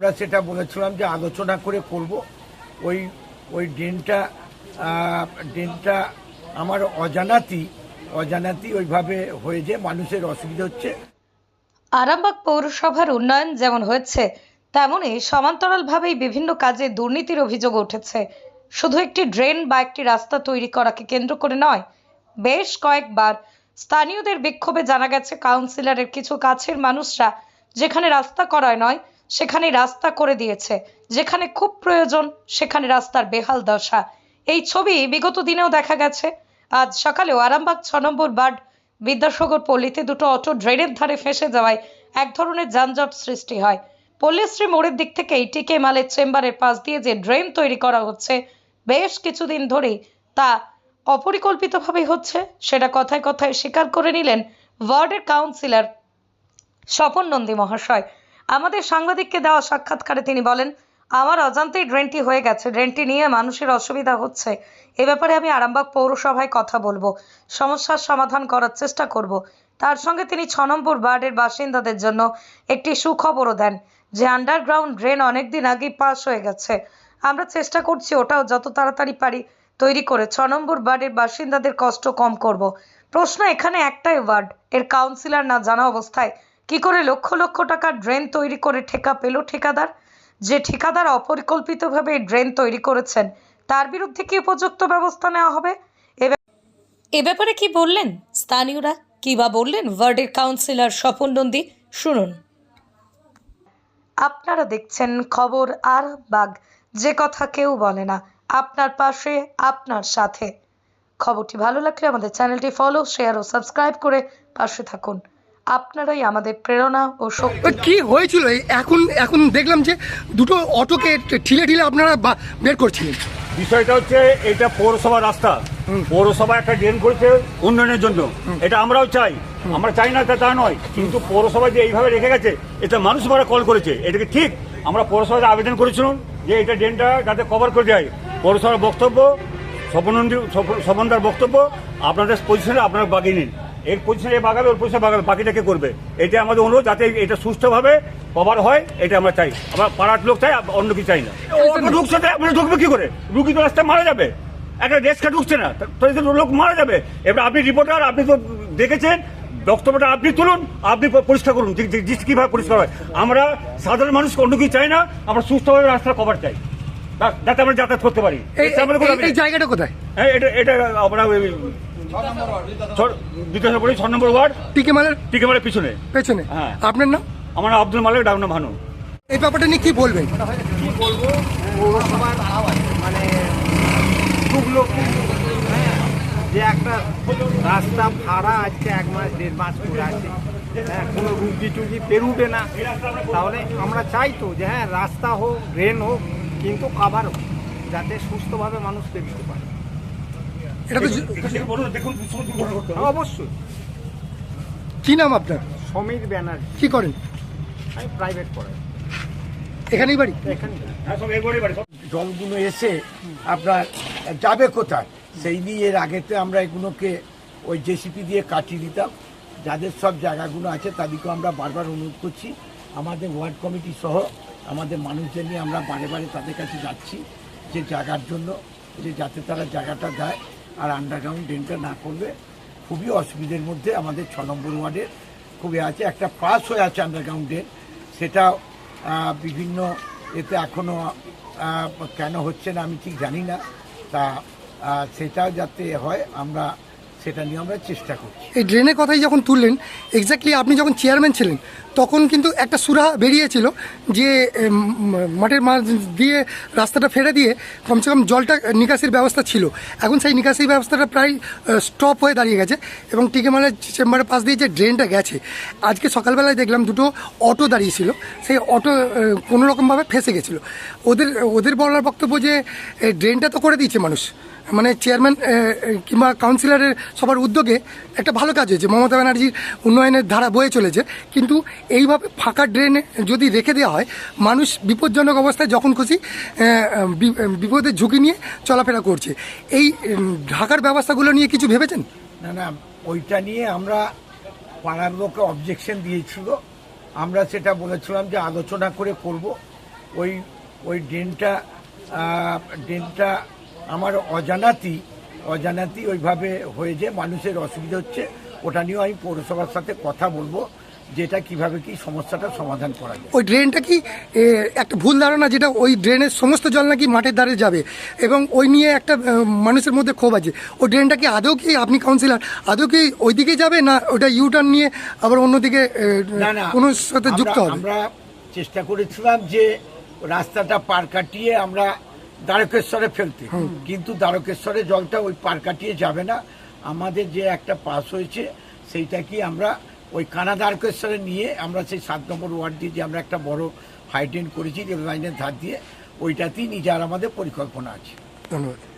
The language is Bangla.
আমরা সেটা বলেছিলাম যে আলোচনা করে করব। ওই ওই ড্রেনটা ড্রেনটা আমার অজানাতি অজানাতি ওইভাবে হয়ে যে মানুষের অসুবিধা হচ্ছে। আরামবাগ পৌরসভার উন্নয়ন যেমন হয়েছে, তেমনই সমান্তরালভাবেই বিভিন্ন কাজে দুর্নীতির অভিযোগ উঠেছে। শুধু একটি ড্রেন বা একটি রাস্তা তৈরি করাকে কেন্দ্র করে নয়, বেশ কয়েকবার স্থানীয়দের বিক্ষোভে জানা গেছে কাউন্সিলরের কিছু কাছের মানুষরা যেখানে রাস্তা করায় নয় সেখানে রাস্তা করে দিয়েছে। যেখানে খুব প্রয়োজন, সেখানে রাস্তার বেহাল দশা। এই ছবি বিগত দিনেও দেখা গেছে। আজ সকালেও আরামবাগ ছ নম্বর বার্ড বিদ্যাসাগর পল্লীতে দুটো অটো ড্রেনের ধারে ফেসে যাওয়ায় এক ধরনের যানজট সৃষ্টি হয়। পল্লীশ্রী মোড়ের দিক থেকেই টিকে মালের চেম্বারের পাশ দিয়ে যে ড্রেন তৈরি করা হচ্ছে, বেশ কিছুদিন ধরেই তা অপরিকল্পিতভাবে হচ্ছে, সেটা কথায় কথায় স্বীকার করে নিলেন ওয়ার্ডের কাউন্সিলর স্বপন নন্দী মহাশয়। আমাদের সাংবাদিককে দেওয়া সাক্ষাৎকারে তিনি বলেন, আমার অজান্তেই ড্রেনটি হয়ে গেছে। ড্রেনটি নিয়ে মানুষের অসুবিধা হচ্ছে। এ ব্যাপারে আমি আরামবাগ পৌরসভায় কথা বলব। সমস্যার সমাধান করার চেষ্টা করব। তার সঙ্গে তিনি ছ নম্বর বাসিন্দাদের জন্য একটি সুখবরও দেন যে আন্ডারগ্রাউন্ড ড্রেন অনেকদিন আগেই পাস হয়ে গেছে। আমরা চেষ্টা করছি ওটাও যত তাড়াতাড়ি পারি তৈরি করে। ছ নম্বর ওয়ার্ডের বাসিন্দাদের কষ্ট কম করব। প্রশ্ন এখানে একটাই ওয়ার্ড। এর কাউন্সিলর না জানা অবস্থায় কি করে লক্ষ লক্ষ টাকার ড্রেন তৈরি করে ঠেকা পেল ঠিকাদার? যে ঠিকাদার অপরিকল্পিতভাবে ড্রেন তৈরি করেছেন তার বিরুদ্ধে কি উপযুক্ত ব্যবস্থা নেওয়া হবে? এ ব্যাপারে কি বললেন? স্থানীয়রা কি বা বললেন? ওয়ার্ডের কাউন্সিলর স্বপন নন্দী শুনুন। আপনারা দেখছেন খবর আর বাগ যে কথা কেউ বলে না আপনার পাশে আপনার সাথে। খবরটি ভালো লাগলে আমাদের চ্যানেলটি ফলো শেয়ার ও সাবস্ক্রাইব করে পাশে থাকুন। আপনারাই আমাদের প্রেরণা ও শক্তি। কি হয়েছিল? এখন এখন দেখলাম যে দুটো অটোকে ঠিলে ঠিলে আপনারা বা- বের করছিলেন। বিষয়টা হচ্ছে এটা পৌরসভা রাস্তা। পৌরসভা একটা ড্রেন করেছে উন্নয়নের জন্য। এটা আমরাও চাই। আমরা চাই না তা তা নয়। কিন্তু পৌরসভা যে এইভাবে রেখে গেছে এটা মানুষ মারা কল করেছে। এটাকে ঠিক? আমরা পৌরসভাতে আবেদন করেছিলাম যে এটা ড্রেনটা যাতে কভার করে দেয় পৌরসভার বক্তব্য স্বপনন্দী স্বপনদার বক্তব্য আপনাদের পজিশনে আপনারা বাগিয়ে নিন। এর পজিশনে বাগাবে ওর পজিশনে বাগাবে। বাকিটা কে করবে? এটা আমাদের অনুরোধ যাতে এটা সুষ্ঠুভাবে কভার হয় এটা আমরা চাই। আমরা পাড়ার লোক চাই অন্য কিছু চাই না। ঢুকছে তো আপনি ঢুকবে কি করে? রুগী তো রাস্তায় মারা যাবে। একটা রেস্কা ঢুকছে না। তো লোক মারা যাবে। এবার আপনি রিপোর্টার আপনি তো দেখেছেন বক্তব্যটা আপনি তুলুন আপনি পরিষ্কার করুন কীভাবে পরিষ্কার হয়। আমরা সাধারণ মানুষ অন্য কিছু চাই না আমরা সুস্থভাবে রাস্তা কভার চাই। যাতে আমরা যাতায়াত করতে পারি। এই জায়গাটা কোথায়? হ্যাঁ এটা এটা আমরা ছ নম্বর ওয়ার্ড? টিকে মালের পিছনে। পেছনে। হ্যাঁ। আপনার নাম? আমার নাম আব্দুল মালিক ডাকনা ভানু। এই ব্যাপারটা নিয়ে কি বলবেন? কি বলব? পৌরসভার মানে হ্যাঁ যে একটা রাস্তা ভাড়া আজকে এক মাস দেড় মাস করে আছে। হ্যাঁ কোনো রুগী টুগি পেরুবে না। তাহলে আমরা চাই তো যে হ্যাঁ রাস্তা হোক ড্রেন হোক কিন্তু কাভার হোক যাতে সুস্থভাবে মানুষ পেরোতে পারে। এটা তো দেখুন অবশ্যই। কি নাম আপনার? সমীর ব্যানার্জি। কি করেন? আমি প্রাইভেট পড়াই। এখানেই বাড়ি? হ্যাঁ সব এরপরে বাড়ি জলগুলো এসে আপনার যাবে কোথায়? সেই নিয়ে এর আগেতে আমরা এগুলোকে ওই জেসিপি দিয়ে কাটিয়ে দিতাম। যাদের সব জায়গাগুলো আছে তাদেরকেও আমরা বারবার অনুরোধ করছি। আমাদের ওয়ার্ড কমিটি সহ আমাদের মানুষদের নিয়ে আমরা বারে বারে তাদের কাছে যাচ্ছি যে জায়গার জন্য যে যাতে তারা জায়গাটা দেয়। আর আন্ডারগ্রাউন্ড ড্রেনটা না করলে খুবই অসুবিধের মধ্যে আমাদের ছ নম্বর ওয়ার্ডের খুবই আছে। একটা পাস হয়ে আছে আন্ডারগ্রাউন্ড ড্রেন সেটা বিভিন্ন এতে এখনও কেন হচ্ছে না আমি ঠিক জানি না। তা সেটা যাতে হয়, আমরা সেটা নিয়ে আমরা চেষ্টা করছি। এই ড্রেনের কথাই যখন তুললেন এক্স্যাক্টলি আপনি যখন চেয়ারম্যান ছিলেন, তখন কিন্তু একটা সুরা বেরিয়েছিল যে মাঠের মাঝ দিয়ে রাস্তাটা ফেলে দিয়ে কমসে কম জলটা নিকাশির ব্যবস্থা ছিল। এখন সেই নিকাশির ব্যবস্থাটা প্রায় স্টপ হয়ে দাঁড়িয়ে গেছে এবং টিকেমালের চেম্বারের পাশ দিয়ে যে ড্রেনটা গেছে, আজকে সকালবেলায় দেখলাম দুটো অটো দাঁড়িয়েছিল। সেই অটো কোনো রকমভাবে ফেসে গেছিল। ওদের ওদের বলার বক্তব্য যে ড্রেনটা তো করে দিয়েছে মানুষ। মানে চেয়ারম্যান কিংবা কাউন্সিলরের সবার উদ্যোগে একটা ভালো কাজ হয়েছে। মমতা ব্যানার্জির উন্নয়নের ধারা বয়ে চলেছে, কিন্তু এইভাবে ফাঁকা ড্রেনে যদি রেখে দেওয়া হয়, মানুষ বিপজ্জনক অবস্থায় যখন খুশি বিপদের ঝুঁকি নিয়ে চলাফেরা করছে। এই ঢাকার ব্যবস্থাগুলো নিয়ে কিছু ভেবেছেন? না না, ওইটা নিয়ে আমরা পাড়ার লোকে অবজেকশন দিয়েছিল। আমরা সেটা বলেছিলাম যে আলোচনা করে করব। ওই ওই ড্রেনটা ড্রেনটা আমার অজানাতি অজানাতি ওইভাবে হয়ে যে মানুষের অসুবিধা হচ্ছে। ওটা নিয়েও আমি পৌরসভার সাথে কথা বলব যেটা কীভাবে কি সমস্যাটা সমাধান করা যায়। ওই ড্রেনটা কি একটা ভুল ধারণা যেটা ওই ড্রেনের সমস্ত জল নাকি মাঠের ধারে যাবে এবং ওই নিয়ে একটা মানুষের মধ্যে ক্ষোভ আছে। ওই ড্রেনটা কি আদৌ কি আপনি কাউন্সিলর আদৌ কি ওইদিকে যাবে না ওটা ইউটার্ন নিয়ে আবার অন্যদিকে এ, না না কোনো সাথে যুক্ত হবে? আমরা চেষ্টা করেছিলাম যে রাস্তাটা পার কাটিয়ে আমরা দ্বারকেশ্বরে ফেলতে। কিন্তু দ্বারকেশ্বরে জলটা ওই পার কাটিয়ে যাবে না। আমাদের যে একটা পাস হয়েছে, সেইটা কি আমরা ওই কানা দ্বারকেশ্বরে নিয়ে আমরা সেই সাত নম্বর ওয়ার্ড দিয়ে যে আমরা একটা বড় হাইড্রেন করেছি, রেল লাইনের ধার দিয়ে, ওইটাতেই নিয়ে আমাদের পরিকল্পনা আছে। ধন্যবাদ।